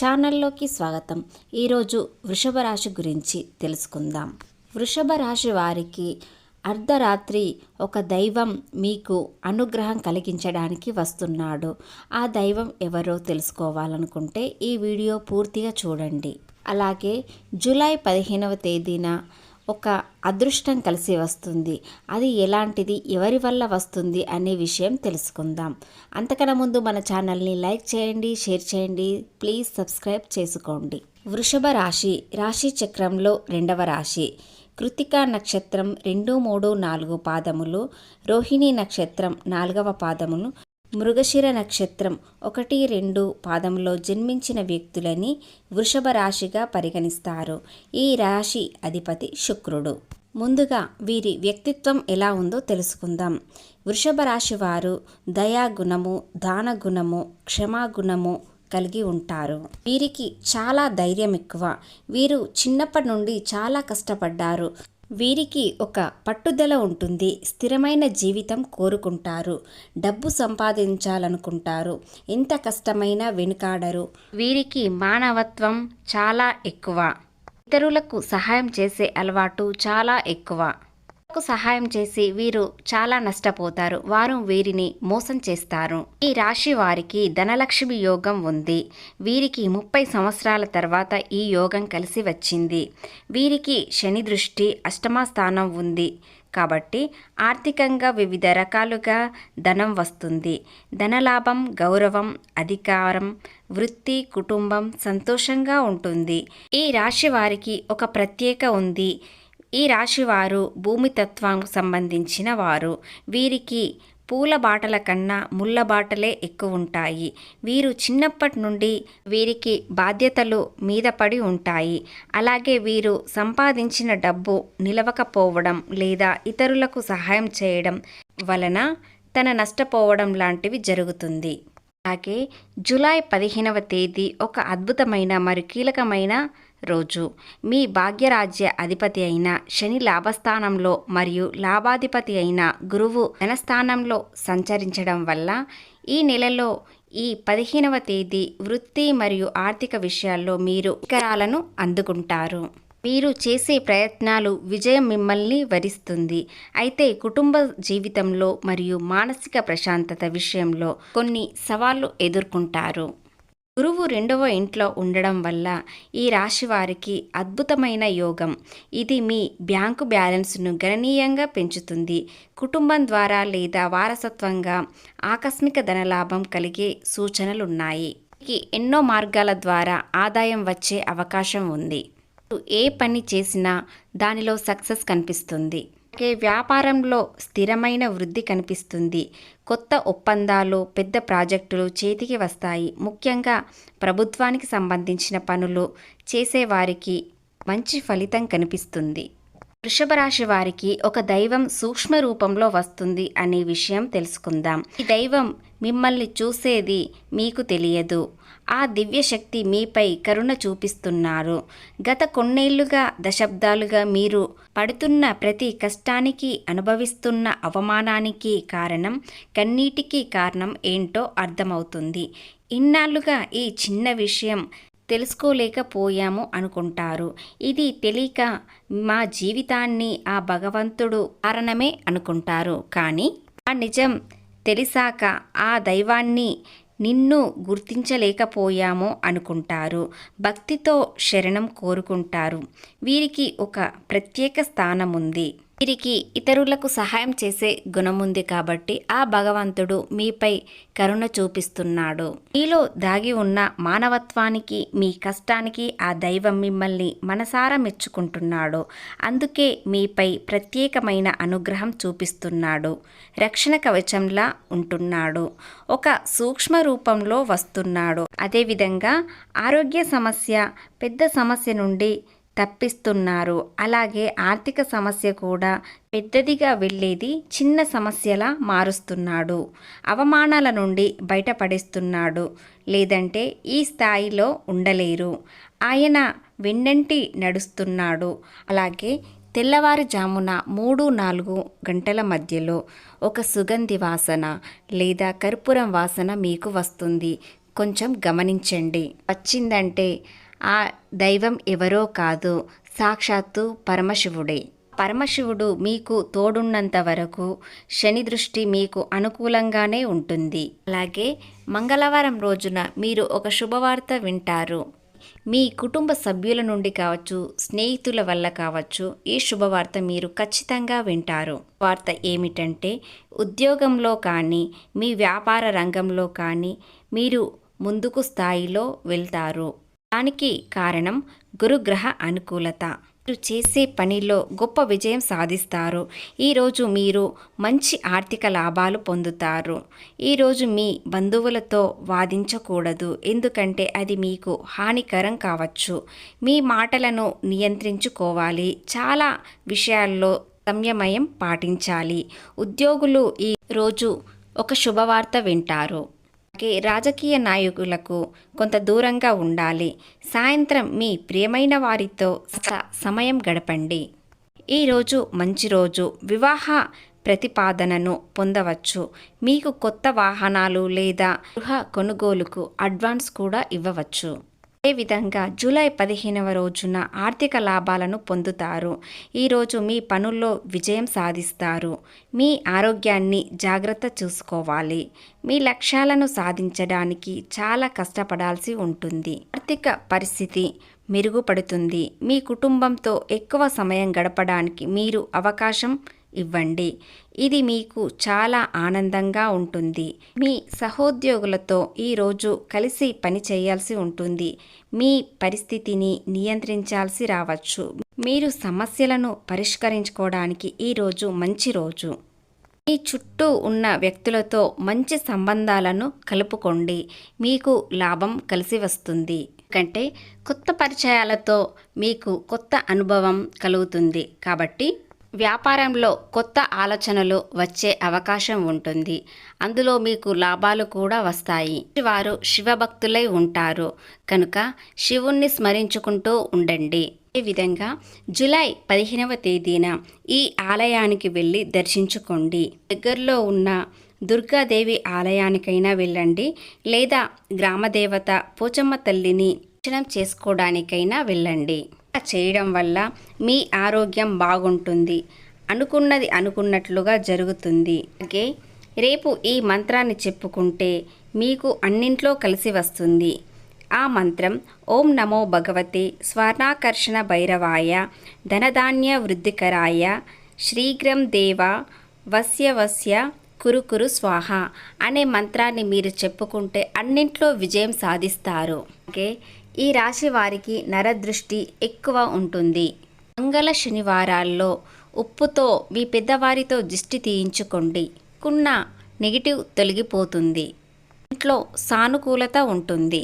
ఛానల్లోకి స్వాగతం. ఈరోజు వృషభ రాశి గురించి తెలుసుకుందాం. వృషభ రాశి వారికి అర్ధరాత్రి ఒక దైవం మీకు అనుగ్రహం కలిగించడానికి వస్తున్నాడు. ఆ దైవం ఎవరో తెలుసుకోవాలనుకుంటే ఈ వీడియో పూర్తిగా చూడండి. అలాగే జూలై పదిహేనవ తేదీన ఒక అదృష్టం కలిసి వస్తుంది. అది ఎలాంటిది? ఎవరి వల్ల వస్తుంది? అనే విషయం తెలుసుకుందాం. అంతకన్నా ముందు మన ఛానల్ని లైక్ చేయండి షేర్ చేయండి. ప్లీజ్ సబ్స్క్రైబ్ చేసుకోండి. వృషభ రాశి రాశి చక్రంలో రెండవ రాశి. కృతికా నక్షత్రం రెండు మూడు నాలుగు పాదములు. రోహిణి నక్షత్రం నాలుగవ పాదమును మృగశిర నక్షత్రం ఒకటి రెండు పాదంలో జన్మించిన వ్యక్తులని వృషభ రాశిగా పరిగణిస్తారు. ఈ రాశి అధిపతి శుక్రుడు. ముందుగా వీరి వ్యక్తిత్వం ఎలా ఉందో తెలుసుకుందాం. వృషభ రాశి వారు దయాగుణము దానగుణము క్షమాగుణము కలిగి ఉంటారు. వీరికి చాలా ధైర్యం ఎక్కువ. వీరు చిన్నప్పటి నుండి చాలా కష్టపడ్డారు. వీరికి ఒక పట్టుదల ఉంటుంది. స్థిరమైన జీవితం కోరుకుంటారు. డబ్బు సంపాదించాలనుకుంటారు. ఎంత కష్టమైనా వెనుకాడరు. వీరికి మానవత్వం చాలా ఎక్కువ. ఇతరులకు సహాయం చేసే అలవాటు చాలా ఎక్కువ. సహాయం చేసి వీరు చాలా నష్టపోతారు. వారు వీరిని మోసం చేస్తారు. ఈ రాశి వారికి ధనలక్ష్మి యోగం ఉంది. వీరికి ముప్పై సంవత్సరాల తర్వాత ఈ యోగం కలిసి వచ్చింది. వీరికి శని దృష్టి అష్టమ స్థానం ఉంది. కాబట్టి ఆర్థికంగా వివిధ రకాలుగా ధనం వస్తుంది. ధనలాభం గౌరవం అధికారం వృత్తి కుటుంబం సంతోషంగా ఉంటుంది. ఈ రాశి వారికి ఒక ప్రత్యేక ఉంది. ఈ రాశివారు భూమితత్వం సంబంధించిన వారు. వీరికి పూల బాటల కన్నా ముళ్ళ బాటలే ఎక్కువ ఉంటాయి. వీరు చిన్నప్పటి నుండి వీరికి బాధ్యతలు మీద పడి ఉంటాయి. అలాగే వీరు సంపాదించిన డబ్బు నిలవకపోవడం లేదా ఇతరులకు సహాయం చేయడం వలన తన నష్టపోవడం లాంటివి జరుగుతుంది. అలాగే జూలై పదిహేనవ తేదీ ఒక అద్భుతమైన మరియు కీలకమైన రోజు. మీ భాగ్యరాజ్య అధిపతి అయిన శని లాభస్థానంలో మరియు లాభాధిపతి అయిన గురువు ధనస్థానంలో సంచరించడం వల్ల ఈ నెలలో ఈ పదిహేనవ తేదీ వృత్తి మరియు ఆర్థిక విషయాల్లో మీరు శిఖరాలను అందుకుంటారు. మీరు చేసే ప్రయత్నాలు విజయం మిమ్మల్ని వరిస్తుంది. అయితే కుటుంబ జీవితంలో మరియు మానసిక ప్రశాంతత విషయంలో కొన్ని సవాళ్ళు ఎదుర్కొంటారు. గురువు రెండవ ఇంట్లో ఉండడం వల్ల ఈ రాశి వారికి అద్భుతమైన యోగం. ఇది మీ బ్యాంకు బ్యాలెన్స్ను గణనీయంగా పెంచుతుంది. కుటుంబం ద్వారా లేదా వారసత్వంగా ఆకస్మిక ధనలాభం కలిగే సూచనలున్నాయి. ఎన్నో మార్గాల ద్వారా ఆదాయం వచ్చే అవకాశం ఉంది. ఏ పని చేసినా దానిలో సక్సెస్ కనిపిస్తుంది. అలాగే వ్యాపారంలో స్థిరమైన వృద్ధి కనిపిస్తుంది. కొత్త ఒప్పందాలు పెద్ద ప్రాజెక్టులు చేతికి వస్తాయి. ముఖ్యంగా ప్రభుత్వానికి సంబంధించిన పనులు చేసేవారికి మంచి ఫలితం కనిపిస్తుంది. వృషభ రాశి వారికి ఒక దైవం సూక్ష్మ రూపంలో వస్తుంది అనే విషయం తెలుసుకుందాం. ఈ దైవం మిమ్మల్ని చూసేది మీకు తెలియదు. ఆ దివ్యశక్తి మీపై కరుణ చూపిస్తున్నారు. గత కొన్నేళ్ళుగా దశాబ్దాలుగా మీరు పడుతున్న ప్రతి కష్టానికి అనుభవిస్తున్న అవమానానికి కారణం కన్నీటికి కారణం ఏంటో అర్థమవుతుంది. ఇన్నాళ్ళుగా ఈ చిన్న విషయం తెలుసుకోలేకపోయాము అనుకుంటారు. ఇది తెలియక మా జీవితాన్ని ఆ భగవంతుడు కారణమే అనుకుంటారు. కానీ ఆ నిజం తెలిసాక ఆ దైవాన్ని నిన్ను గుర్తించలేకపోయామో అనుకుంటారు. భక్తితో శరణం కోరుకుంటారు. వీరికి ఒక ప్రత్యేక స్థానం ఉంది వీరికి ఇతరులకు సహాయం చేసే గుణముంది కాబట్టి ఆ భగవంతుడు మీపై కరుణ చూపిస్తున్నాడు. మీలో దాగి ఉన్న మానవత్వానికి మీ కష్టానికి ఆ దైవం మిమ్మల్ని మనసారా మెచ్చుకుంటున్నాడు. అందుకే మీపై ప్రత్యేకమైన అనుగ్రహం చూపిస్తున్నాడు. రక్షణ కవచంలా ఉంటున్నాడు. ఒక సూక్ష్మ రూపంలో వస్తున్నాడు. అదేవిధంగా ఆరోగ్య సమస్య పెద్ద సమస్య నుండి తప్పిస్తున్నారు. అలాగే ఆర్థిక సమస్య కూడా పెద్దదిగా వెళ్ళేది చిన్న సమస్యలా మారుస్తున్నాడు. అవమానాల నుండి బయటపడేస్తున్నాడు. లేదంటే ఈ స్థాయిలో ఉండలేరు. ఆయన వెన్నంటి నడుస్తున్నాడు. అలాగే తెల్లవారుజామున మూడు నాలుగు గంటల మధ్యలో ఒక సుగంధి వాసన లేదా కర్పూరం వాసన మీకు వస్తుంది. కొంచెం గమనించండి. వచ్చిందంటే ఆ దైవం ఎవరో కాదు సాక్షాత్తు పరమశివుడే. పరమశివుడు మీకు తోడున్నంత వరకు శని దృష్టి మీకు అనుకూలంగానే ఉంటుంది. అలాగే మంగళవారం రోజున మీరు ఒక శుభవార్త వింటారు. మీ కుటుంబ సభ్యుల నుండి కావచ్చు స్నేహితుల వల్ల కావచ్చు ఈ శుభవార్త మీరు ఖచ్చితంగా వింటారు. వార్త ఏమిటంటే ఉద్యోగంలో కానీ మీ వ్యాపార రంగంలో కానీ మీరు ముందుకు స్థాయిలో వెళ్తారు. దానికి కారణం గురుగ్రహ అనుకూలత. మీరు చేసే పనిలో గొప్ప విజయం సాధిస్తారు. ఈరోజు మీరు మంచి ఆర్థిక లాభాలు పొందుతారు. ఈరోజు మీ బంధువులతో వాదించకూడదు. ఎందుకంటే అది మీకు హానికరం కావచ్చు. మీ మాటలను నియంత్రించుకోవాలి. చాలా విషయాల్లో సంయమయం పాటించాలి. ఉద్యోగులు ఈ రోజు ఒక శుభవార్త వింటారు. రాజకీయ నాయకులకు కొంత దూరంగా ఉండాలి. సాయంత్రం మీ ప్రియమైన వారితో సమయం గడపండి. ఈరోజు మంచి రోజు. వివాహ ప్రతిపాదనను పొందవచ్చు. మీకు కొత్త వాహనాలు లేదా గృహ కొనుగోలుకు అడ్వాన్స్ కూడా ఇవ్వవచ్చు. అదేవిధంగా జూలై పదిహేనవ రోజున ఆర్థిక లాభాలను పొందుతారు. ఈరోజు మీ పనుల్లో విజయం సాధిస్తారు. మీ ఆరోగ్యాన్ని జాగ్రత్త చూసుకోవాలి. మీ లక్ష్యాలను సాధించడానికి చాలా కష్టపడాల్సి ఉంటుంది. ఆర్థిక పరిస్థితి మెరుగుపడుతుంది. మీ కుటుంబంతో ఎక్కువ సమయం గడపడానికి మీరు అవకాశం ఇవ్వండి. ఇది మీకు చాలా ఆనందంగా ఉంటుంది. మీ సహోద్యోగులతో ఈరోజు కలిసి పని చేయాల్సి ఉంటుంది. మీ పరిస్థితిని నియంత్రించాల్సి రావచ్చు. మీరు సమస్యలను పరిష్కరించుకోవడానికి ఈరోజు మంచి రోజు. మీ చుట్టూ ఉన్న వ్యక్తులతో మంచి సంబంధాలను కలుపుకోండి. మీకు లాభం కలిసి వస్తుంది. ఎందుకంటే కొత్త పరిచయాలతో మీకు కొత్త అనుభవం కలుగుతుంది. కాబట్టి వ్యాపారంలో కొత్త ఆలోచనలు వచ్చే అవకాశం ఉంటుంది. అందులో మీకు లాభాలు కూడా వస్తాయి. వారు శివభక్తులై ఉంటారు. కనుక శివుణ్ణి స్మరించుకుంటూ ఉండండి. ఈ విధంగా జూలై పదిహేనవ తేదీన ఈ ఆలయానికి వెళ్ళి దర్శించుకోండి. దగ్గరలో ఉన్న దుర్గాదేవి ఆలయానికైనా వెళ్ళండి. లేదా గ్రామదేవత పోచమ్మ తల్లిని దర్శనం చేసుకోవడానికైనా వెళ్ళండి. చేయడం వల్ల మీ ఆరోగ్యం బాగుంటుంది. అనుకున్నది అనుకున్నట్లుగా జరుగుతుంది. అలాగే రేపు ఈ మంత్రాన్ని చెప్పుకుంటే మీకు అన్నింట్లో కలిసి వస్తుంది. ఆ మంత్రం ఓం నమో భగవతే స్వర్ణాకర్షణ భైరవాయ ధనధాన్య వృద్ధికరాయ శ్రీగ్రం దేవ వస్య వస్య కురు కురు స్వాహ అనే మంత్రాన్ని మీరు చెప్పుకుంటే అన్నింట్లో విజయం సాధిస్తారు. అలాగే ఈ రాశి వారికి నరదృష్టి ఎక్కువ ఉంటుంది. మంగళ శనివారాల్లో ఉప్పుతో మీ పెద్దవారితో దిష్టి తీయించుకోండి. కున్న నెగిటివ్ తొలగిపోతుంది. ఇంట్లో సానుకూలత ఉంటుంది.